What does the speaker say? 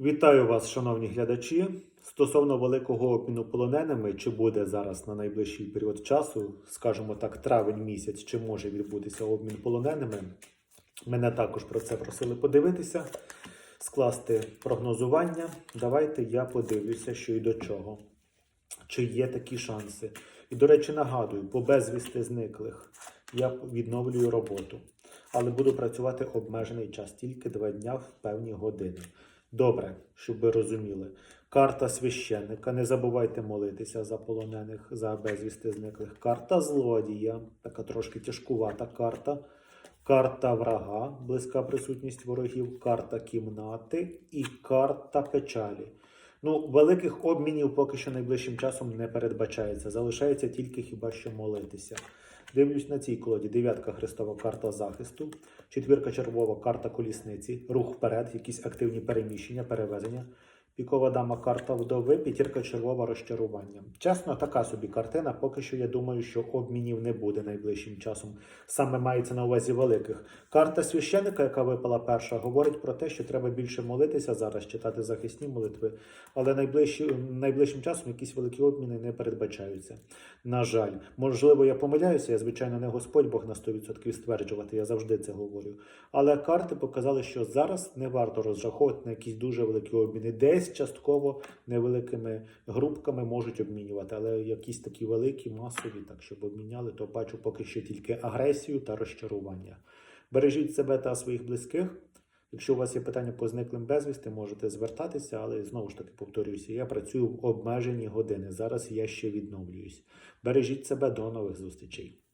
Вітаю вас, шановні глядачі. Стосовно великого обміну полоненими, чи буде зараз на найближчий період часу, скажімо так, травень місяць, чи може відбутися обмін полоненими, мене також про це просили подивитися, скласти прогнозування. Давайте я подивлюся, що і до чого. Чи є такі шанси. І, до речі, нагадую, по безвісти зниклих я відновлюю роботу, але буду працювати обмежений час, тільки два дня в певні години. Добре, щоб ви розуміли. Карта священника. Не забувайте молитися за полонених, за безвісти зниклих. Карта злодія, така трошки тяжкувата карта. Карта врага, близька присутність ворогів, карта кімнати і карта печалі. Ну, великих обмінів поки що найближчим часом не передбачається. Залишається тільки хіба що молитися. Дивлюсь на цій колоді. Дев'ятка Христова карта захисту, четвірка червова карта колісниці, рух вперед, якісь активні переміщення, перевезення. Пікова дама карта вдови, п'ятірка червова розчарування. Чесно, така собі картина. Поки що я думаю, що обмінів не буде найближчим часом. Саме мається на увазі великих. Карта священика, яка випала перша, говорить про те, що треба більше молитися зараз, читати захисні молитви. Але найближчим, найближчим часом якісь великі обміни не передбачаються. На жаль, можливо, я помиляюся. Я звичайно не Господь Бог на 100% стверджувати. Я завжди це говорю. Але карти показали, що зараз не варто розраховувати на якісь дуже великі обміни. Десь частково невеликими групками можуть обмінювати, але якісь такі великі, масові, так щоб обміняли, то бачу поки що тільки агресію та розчарування. Бережіть себе та своїх близьких. Якщо у вас є питання по зниклим безвісти, можете звертатися, але знову ж таки повторююся, я працюю в обмежені години. Зараз я ще відновлююсь. Бережіть себе до нових зустрічей.